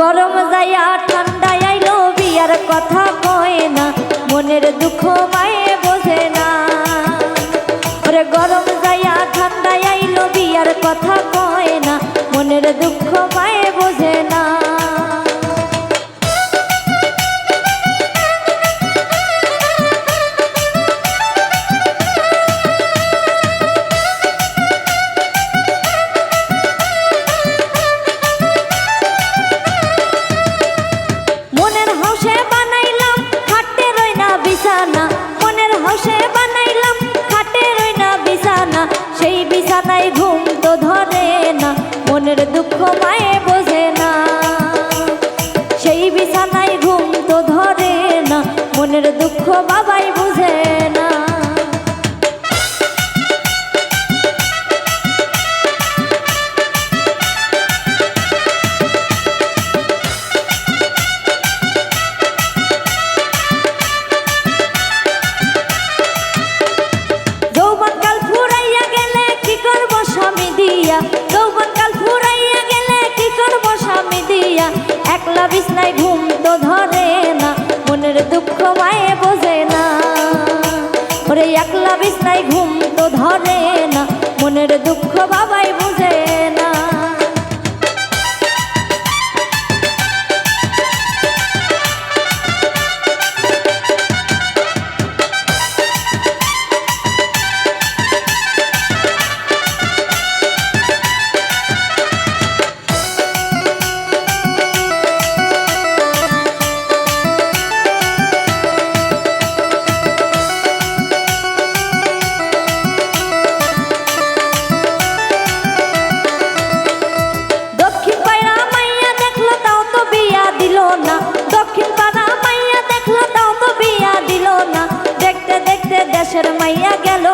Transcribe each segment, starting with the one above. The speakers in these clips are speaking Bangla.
গরম যাইয়া ঠান্ডা আইলো, বিয়ার কথা কয় না, মনের দুঃখ মায়ে বোঝে না। গরম যাইয়া ঠান্ডা সেই বিছানায় ঘুম তো ধরে না, মনের দুঃখ মায়ে বোঝে না। সেই বিছানায় ঘুম তো ধরে না, মনের দুঃখ বাবাই বিছনায় ঘুম তো ধরে না, মনের দুঃখ মায়ে বোঝে না। ওরে একলা বিছনায় ঘুম তো ধরে না, মনের দুঃখ বাবাই বুঝে না। দেশের মাইয়া গেল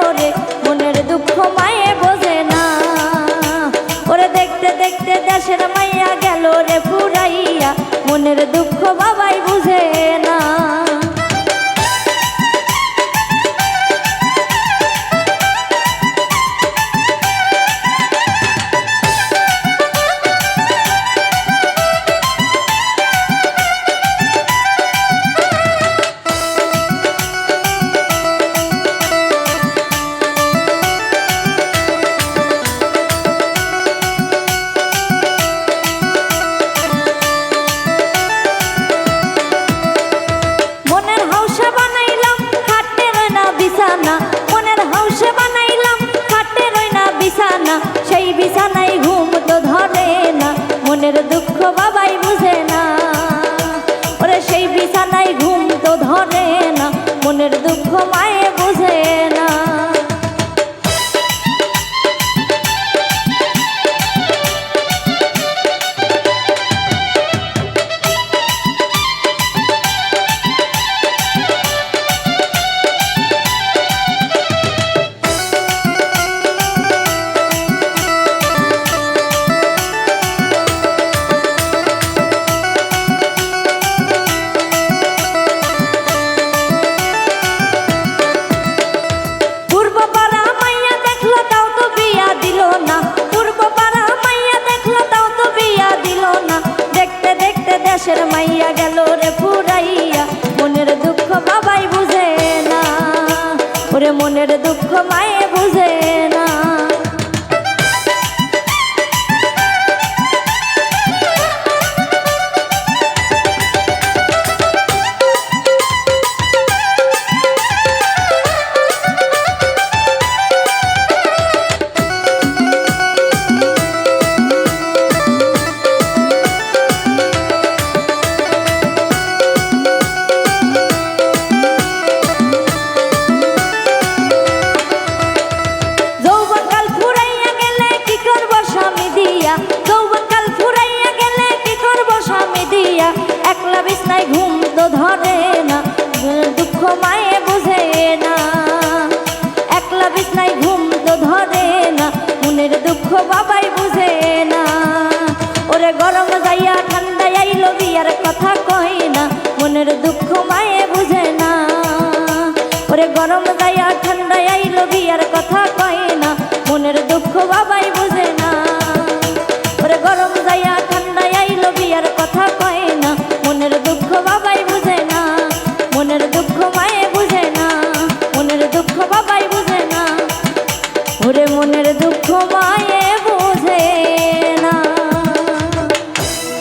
মাইয়া মনের দুঃখ বাবাই মনের দুঃখ মায়ে বাবাই বুঝে না। ওরে গরম যাইয়া ঠান্ডা আইলো বিয়ার কথা কই না। মনের দুঃখ মায়ে বুঝে না। ওরে গরম যাইয়া ঠান্ডা আইলো বিয়ার কথা কয় না। মনের দুঃখ বাবাই